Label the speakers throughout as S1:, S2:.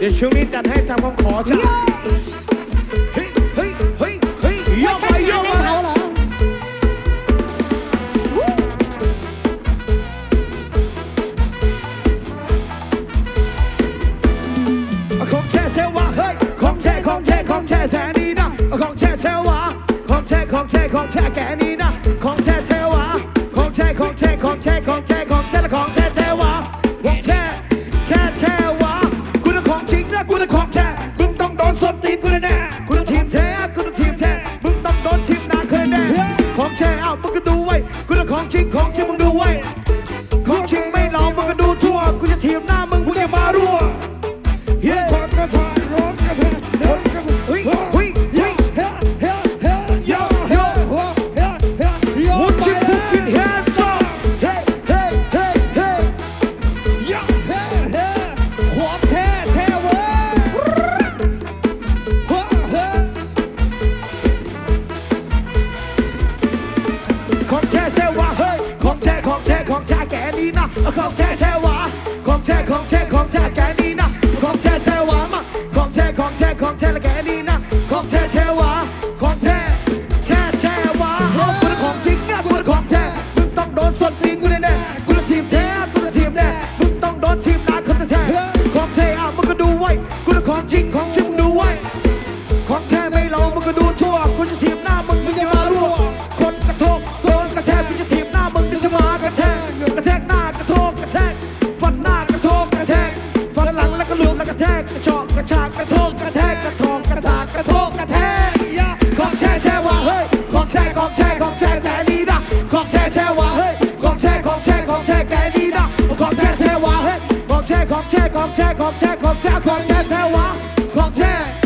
S1: เดี๋ยวช่วงนี้จัดให้ทำมคำขอจ้ะเฮ้ยเฮ้ยเฮ้ยเฮ้ยโยกไปโยกมา
S2: ขอ
S1: งแช่แช่วะเฮ้ยของแช่ของแช่ของแช่แท้นี้นะของแช่แช่วะของแช่ของแช่ของแช่แกนี้นะของแช่แช่วะของแช่ของแช่ของแช่ของแช่ของแช่ละของแช่ ของแช่ของแช่
S3: แต่
S1: นี้นะของแช่แช่วะของแช่ของแช่ของแช่แต่นี้นะของแช่แช่วะของแช่ของแช่ของแช่ของแช่ของแช่ของแช่แช่วะ
S2: ของแช่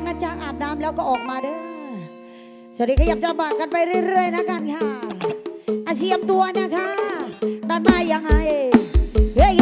S2: กนะจ๊ะอาบน้ำแล้วก็ออกมาเด้อสวัสดีขยับจับบากกันไปเรื่อย ๆ นะกันค่ะอาเชียมตัวนะคะด้านหน้ายังไงเฮ้ย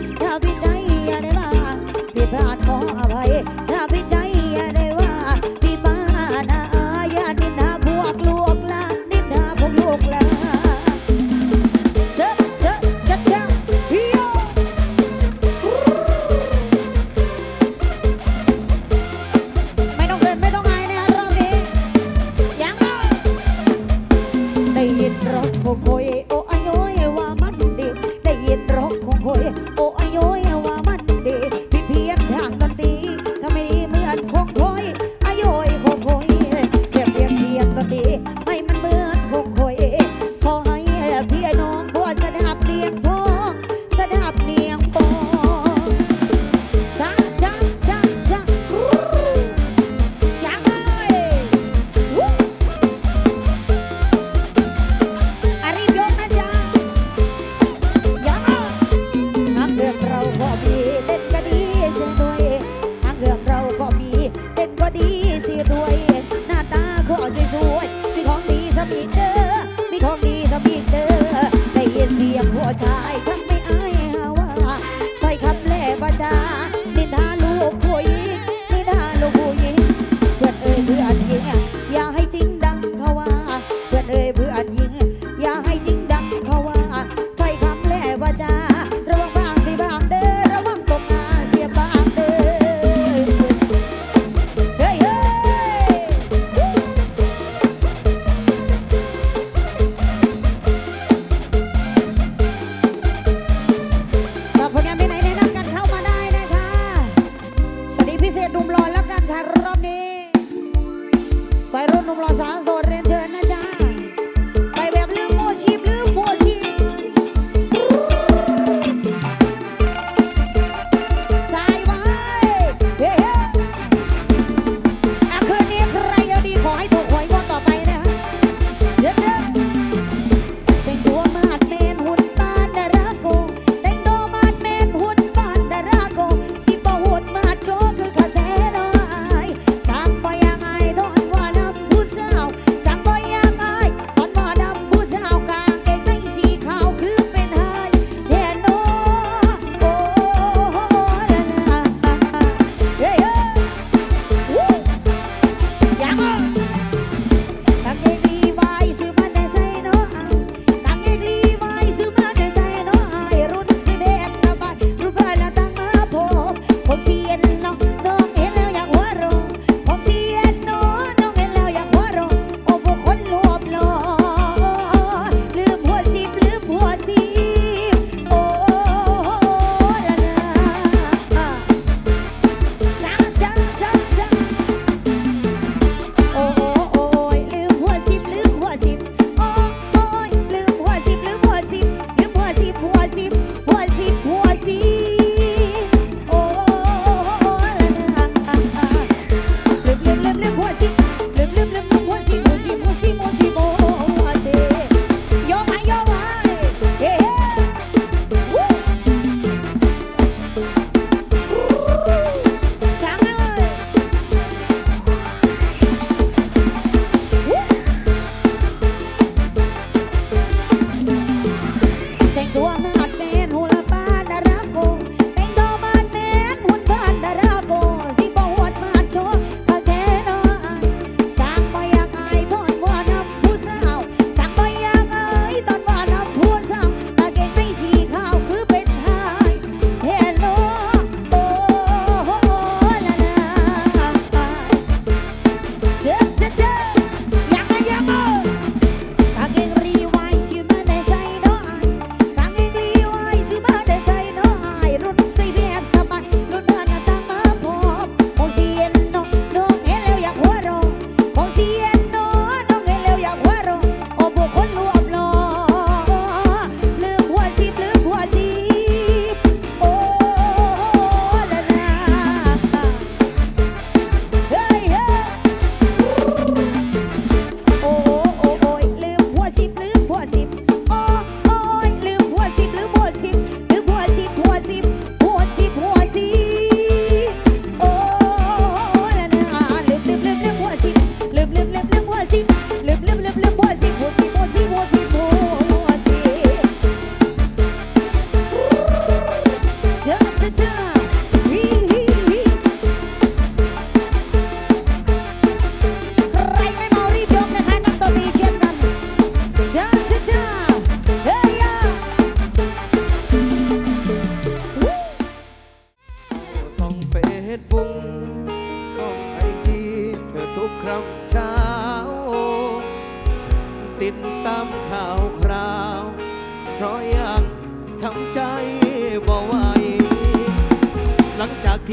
S2: it. Vamos.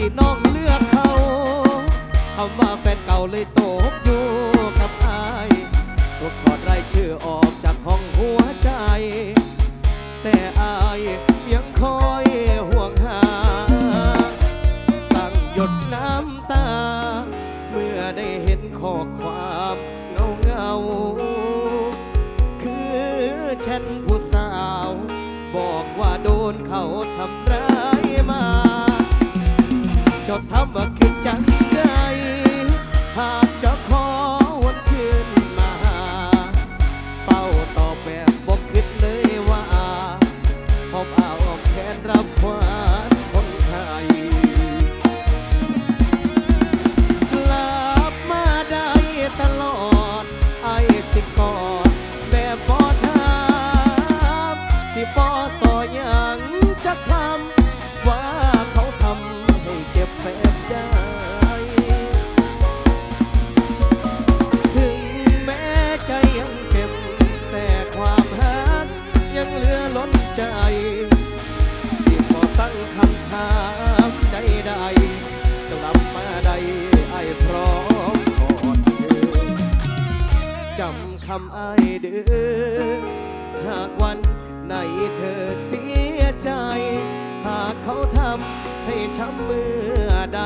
S2: ที่น้องเลือกเขาคำ
S4: ว่าแฟนเก่าเลยตกอยู่กับอายถูกถอดรายชื่อออกจากห้องหัวใจ แต่
S1: 江西。 หากวัน
S4: ไหนเธอเสียใจ หากเขาทำให้ช้ำเมื่อใด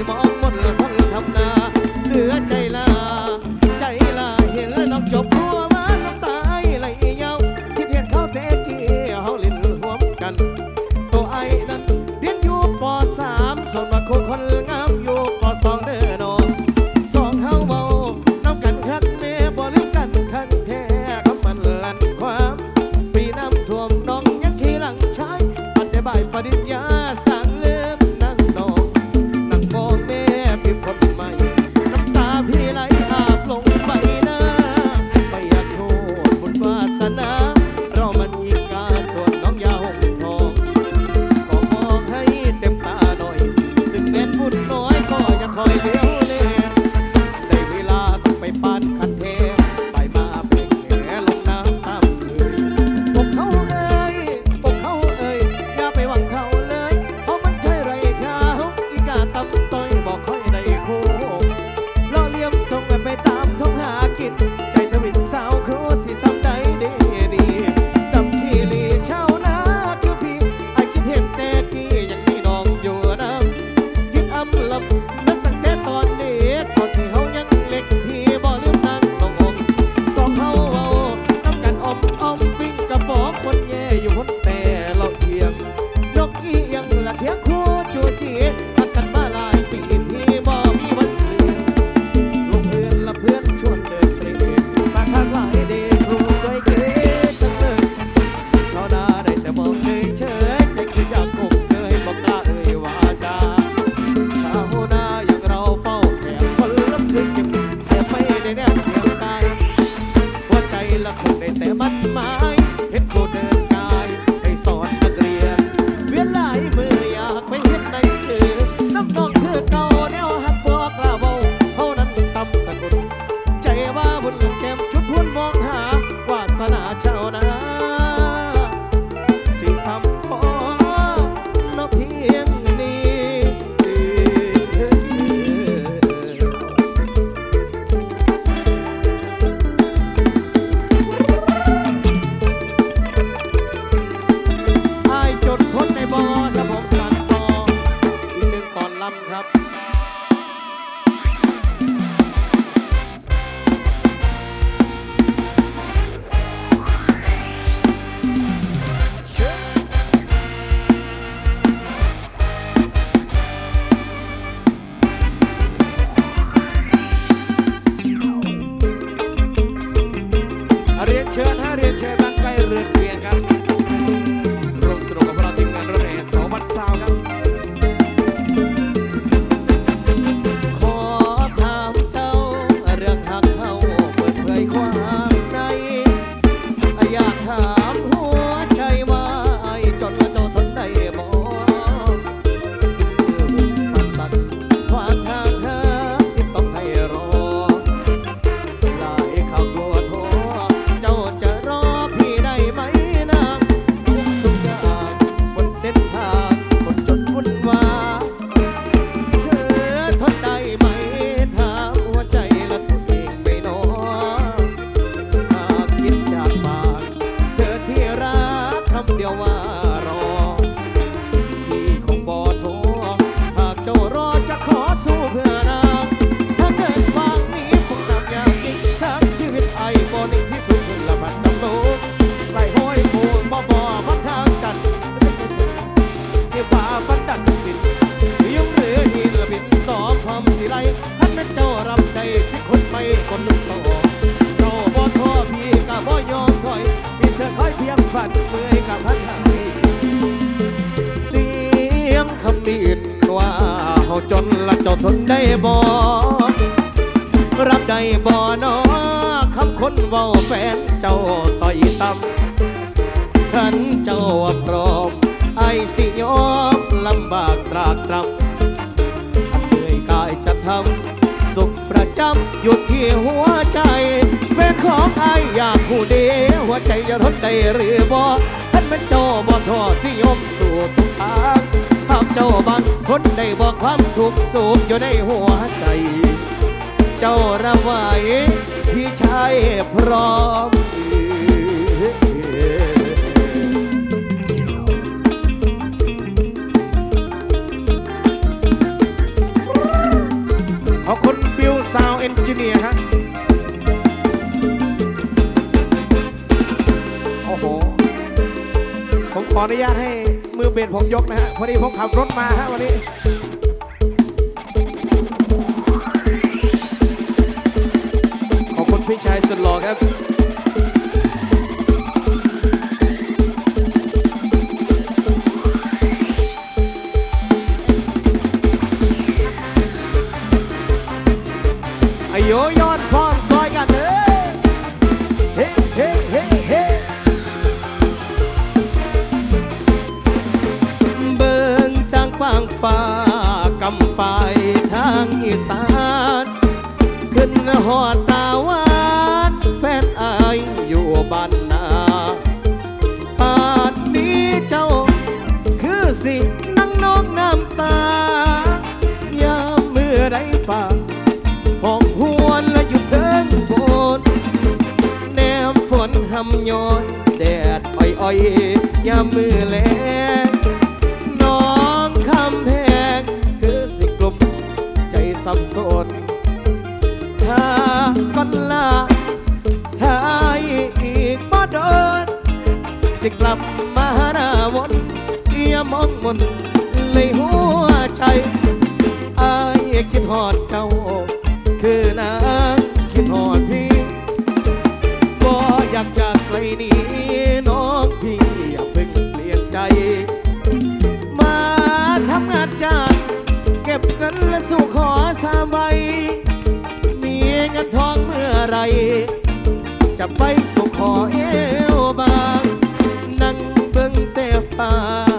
S4: anymore เชิญถ้าเรียนเชิญบางไกลเรือน 掉啊。 ทนได้บ่รับได้บ่นอคำคนเว้าแฟนเจ้าต่อยต่ำขันเจ้าพร้อมไอสิยอมลำบากตรากตรำทำเหนื่อยกายจะทำสุขประจำอยู่ที่หัวใจแฟนของไออยากผู้ดีหัวใจจะทนใจหรือบ่ท่านเป็นเจ้าบ่ทอสิยอมสู่ทุกทาง ควาเจ้าบางคนได้บอกความทุกข์สุขอยู่ในหัวใจ เจ้าระไว้พี่ชายพร้อม
S1: ขอคุณบิวซาวเอนจิเนียร์ฮะโอ้โห ผมขออนุญาตให้ มือเบนผมยกนะฮะพอดีผมขับรถมาฮะวันนี้ขอบคุพี่ชายสุดหล่อครับโย ก
S4: ลับมาหน้าวนอย่ามองมนในหัวใจอาคิดหอดเจ้า คือนางคิดหอดพี่ก็อยากจากไกลนี้น้องพี่อย่าเพิ่งเปลี่ยนใจ มาทำงานจ้างเก็บเงินและสู่ขอสามใบมีเงินทองเมื่อไร จะไปสู่ขอเอง apart.